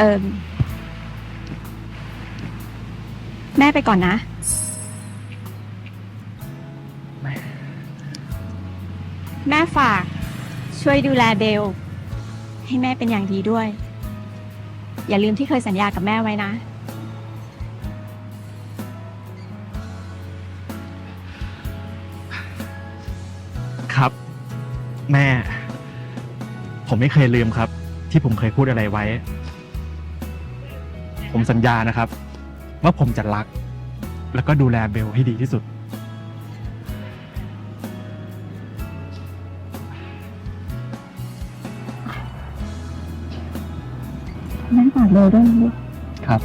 เออแม่ไปก่อนนะ แม่แม่ฝากช่วยดูแลเดลให้แม่เป็นอย่างดีด้วย อย่าลืมที่เคยสัญญากับแม่ไว้นะ ครับ แม่ ผมไม่เคยลืมครับ ที่ผมเคยพูดอะไรไว้ ผมสัญญานะครับ ว่าผมจะรัก แล้วก็ดูแลเบลให้ดีที่สุดแม่ฝากเดลด้วยนะลูกครับ